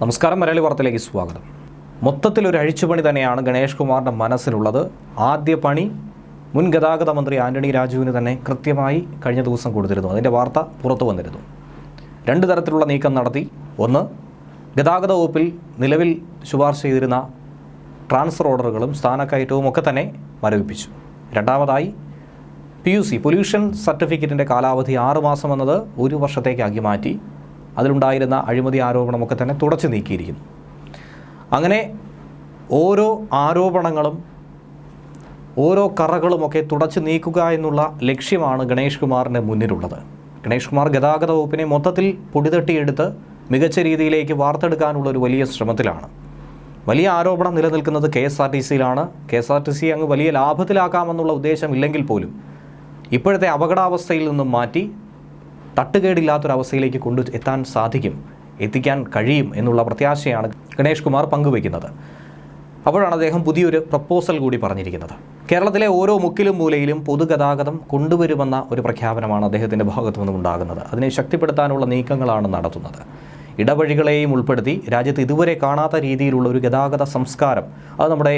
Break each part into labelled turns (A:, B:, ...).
A: നമസ്കാരം മലയാളി വാർത്തയിലേക്ക് സ്വാഗതം. മൊത്തത്തിൽ ഒരു അഴിച്ചുപണി തന്നെയാണ് ഗണേഷ് കുമാറിന്റെ മനസ്സിലുള്ളത്. ആദ്യ പണി മുൻ ഗതാഗത മന്ത്രി ആന്റണി രാജുവിന് തന്നെ കൃത്യമായി കഴിഞ്ഞ ദിവസം കൊടുത്തിരുന്നു. അതിന്റെ വാർത്ത പുറത്തു വന്നിരുന്നു. രണ്ട് തരത്തിലുള്ള നീക്കം നടത്തി. ഒന്ന് ഗതാഗത വകുപ്പിൽ നിലവിൽ ശുപാർശ ചെയ്തിരുന്ന ട്രാൻസ്ഫർ ഓർഡറുകളും സ്ഥാനക്കയറ്റവും ഒക്കെ തന്നെ മരവിപ്പിച്ചു. രണ്ടാമതായി പി യു സി പൊല്യൂഷൻ സർട്ടിഫിക്കറ്റിന്റെ കാലാവധി ആറ് മാസം എന്നത് ഒരു വർഷത്തേക്കാക്കി മാറ്റി. അതിലുണ്ടായിരുന്ന അഴിമതി ആരോപണമൊക്കെ തന്നെ തുടച്ചു നീക്കിയിരിക്കുന്നു. അങ്ങനെ ഓരോ ആരോപണങ്ങളും ഓരോ കറകളുമൊക്കെ തുടച്ചു നീക്കുക എന്നുള്ള ലക്ഷ്യമാണ് ഗണേഷ് കുമാറിന്റെ മുന്നിലുള്ളത്. ഗണേഷ് കുമാർ ഗതാഗത വകുപ്പിനെ മൊത്തത്തിൽ പൊടിതട്ടിയെടുത്ത് മികച്ച രീതിയിലേക്ക് വാർത്തെടുക്കാനുള്ള ഒരു വലിയ ശ്രമത്തിലാണ്. വലിയ ആരോപണം നിലനിൽക്കുന്നത് K S R T സിയിലാണ്. K S R T C അങ്ങ് വലിയ ലാഭത്തിലാക്കാമെന്നുള്ള ഉദ്ദേശമില്ലെങ്കിൽ പോലും ഇപ്പോഴത്തെ അപകടാവസ്ഥയിൽ നിന്നും മാറ്റി തട്ടുകേടില്ലാത്തൊരവസ്ഥയിലേക്ക് കൊണ്ടു എത്താൻ സാധിക്കും എത്തിക്കാൻ കഴിയും എന്നുള്ള പ്രത്യാശയാണ് ഗണേഷ് കുമാർ പങ്കുവയ്ക്കുന്നത്. അപ്പോഴാണ് അദ്ദേഹം പുതിയൊരു പ്രപ്പോസൽ കൂടി പറഞ്ഞിരിക്കുന്നത്. കേരളത്തിലെ ഓരോ മുക്കിലും മൂലയിലും പൊതുഗതാഗതം കൊണ്ടുവരുമെന്ന ഒരു പ്രഖ്യാപനമാണ് അദ്ദേഹത്തിന്റെ ഭാഗത്തു നിന്നും ഉണ്ടാകുന്നത്. അതിനെ ശക്തിപ്പെടുത്താനുള്ള നീക്കങ്ങളാണ് നടത്തുന്നത്. ഇടവഴികളെയും ഉൾപ്പെടുത്തി രാജ്യത്ത് ഇതുവരെ കാണാത്ത രീതിയിലുള്ള ഒരു ഗതാഗത സംസ്കാരം അത് നമ്മുടെ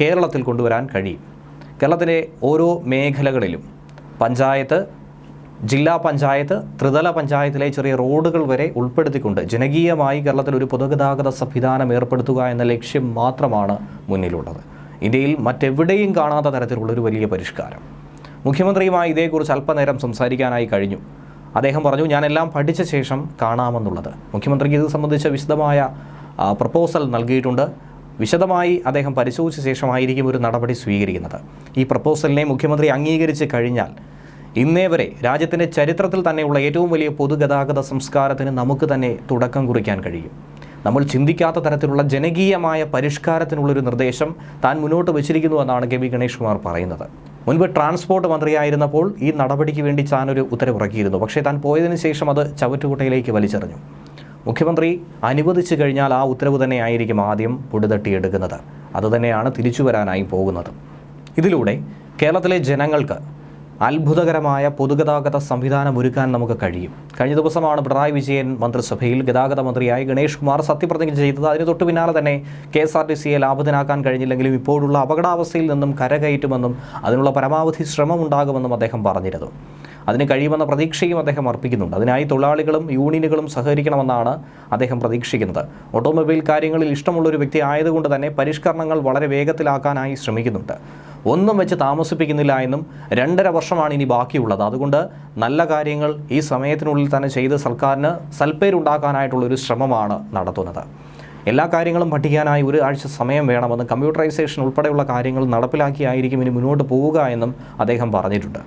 A: കേരളത്തിൽ കൊണ്ടുവരാൻ കഴിയും. കേരളത്തിലെ ഓരോ മേഖലകളിലും പഞ്ചായത്ത് ജില്ലാ പഞ്ചായത്ത് ത്രിതല പഞ്ചായത്തിലെ ചെറിയ റോഡുകൾ വരെ ഉൾപ്പെടുത്തിക്കൊണ്ട് ജനകീയമായി കേരളത്തിൽ ഒരു പൊതുഗതാഗത സംവിധാനം ഏർപ്പെടുത്തുക എന്ന ലക്ഷ്യം മാത്രമാണ് മുന്നിലുള്ളത്. ഇന്ത്യയിൽ മറ്റെവിടെയും കാണാത്ത തരത്തിലുള്ള ഒരു വലിയ പരിഷ്കാരം. മുഖ്യമന്ത്രിയുമായി ഇതേക്കുറിച്ച് അല്പനേരം സംസാരിക്കാനായി കഴിഞ്ഞു. അദ്ദേഹം പറഞ്ഞു ഞാനെല്ലാം പഠിച്ച ശേഷം കാണാമെന്നുള്ളത്. മുഖ്യമന്ത്രിക്ക് ഇത് സംബന്ധിച്ച വിശദമായ പ്രപ്പോസൽ നൽകിയിട്ടുണ്ട്. വിശദമായി അദ്ദേഹം പരിശോധിച്ച ശേഷമായിരിക്കും ഒരു നടപടി സ്വീകരിക്കുന്നത്. ഈ പ്രപ്പോസലിനെ മുഖ്യമന്ത്രി അംഗീകരിച്ച് കഴിഞ്ഞാൽ ഇന്നേ വരെ രാജ്യത്തിന്റെ ചരിത്രത്തിൽ തന്നെയുള്ള ഏറ്റവും വലിയ പൊതുഗതാഗത സംസ്കാരത്തിന് നമുക്ക് തന്നെ തുടക്കം കുറിക്കാൻ കഴിയും. നമ്മൾ ചിന്തിക്കാത്ത തരത്തിലുള്ള ജനകീയമായ പരിഷ്കാരത്തിനുള്ളൊരു നിർദ്ദേശം താൻ മുന്നോട്ട് വച്ചിരിക്കുന്നു എന്നാണ് കെ വി ഗണേഷ് കുമാർ പറയുന്നത്. മുൻപ് ട്രാൻസ്പോർട്ട് മന്ത്രിയായിരുന്നപ്പോൾ ഈ നടപടിക്ക് വേണ്ടി താൻ ഒരു ഉത്തരവിറക്കിയിരുന്നു. പക്ഷേ താൻ പോയതിനു ശേഷം അത് ചവറ്റുകുട്ടയിലേക്ക് വലിച്ചെറിഞ്ഞു. മുഖ്യമന്ത്രി അനുവദിച്ചു കഴിഞ്ഞാൽ ആ ഉത്തരവ് തന്നെ ആയിരിക്കും ആദ്യം പൊടിതട്ടിയെടുക്കുന്നത്. അതുതന്നെയാണ് തിരിച്ചു വരാനായി പോകുന്നത്. ഇതിലൂടെ കേരളത്തിലെ ജനങ്ങൾക്ക് അത്ഭുതകരമായ പൊതുഗതാഗത സംവിധാനം ഒരുക്കാൻ നമുക്ക് കഴിയും. കഴിഞ്ഞ ദിവസമാണ് പിണറായി വിജയൻ മന്ത്രിസഭയിൽ ഗതാഗത മന്ത്രിയായി ഗണേഷ് കുമാർ സത്യപ്രതിജ്ഞ ചെയ്തത്. അതിന് തൊട്ടു പിന്നാലെ തന്നെ കെ എസ് ആർ ടി സിയെ ലാഭത്തിനാക്കാൻ കഴിഞ്ഞില്ലെങ്കിലും ഇപ്പോഴുള്ള അപകടാവസ്ഥയിൽ നിന്നും കരകയറ്റുമെന്നും അതിനുള്ള പരമാവധി ശ്രമമുണ്ടാകുമെന്നും അദ്ദേഹം പറഞ്ഞിരുന്നു. അതിന് കഴിയുമെന്ന പ്രതീക്ഷയും അദ്ദേഹം അർപ്പിക്കുന്നുണ്ട്. അതിനായി തൊഴിലാളികളും യൂണിയനുകളും സഹകരിക്കണമെന്നാണ് അദ്ദേഹം പ്രതീക്ഷിക്കുന്നത്. ഓട്ടോമൊബൈൽ കാര്യങ്ങളിൽ ഇഷ്ടമുള്ള ഒരു വ്യക്തി ആയതുകൊണ്ട് തന്നെ പരിഷ്കരണങ്ങൾ വളരെ വേഗത്തിലാക്കാനായി ശ്രമിക്കുന്നുണ്ട്. ഒന്നും വെച്ച് താമസിപ്പിക്കുന്നില്ല എന്നും രണ്ടര വർഷമാണ് ഇനി ബാക്കിയുള്ളത്. അതുകൊണ്ട് നല്ല കാര്യങ്ങൾ ഈ സമയത്തിനുള്ളിൽ തന്നെ ചെയ്ത് സർക്കാരിന് സൽപ്പേരുണ്ടാക്കാനായിട്ടുള്ളൊരു ശ്രമമാണ് നടത്തുന്നത്. എല്ലാ കാര്യങ്ങളും പഠിക്കാനായി ഒരു ആഴ്ച സമയം വേണമെന്നും കമ്പ്യൂട്ടറൈസേഷൻ ഉൾപ്പെടെയുള്ള കാര്യങ്ങൾ നടപ്പിലാക്കിയായിരിക്കും ഇനി മുന്നോട്ട് പോവുക എന്നും അദ്ദേഹം പറഞ്ഞിട്ടുണ്ട്.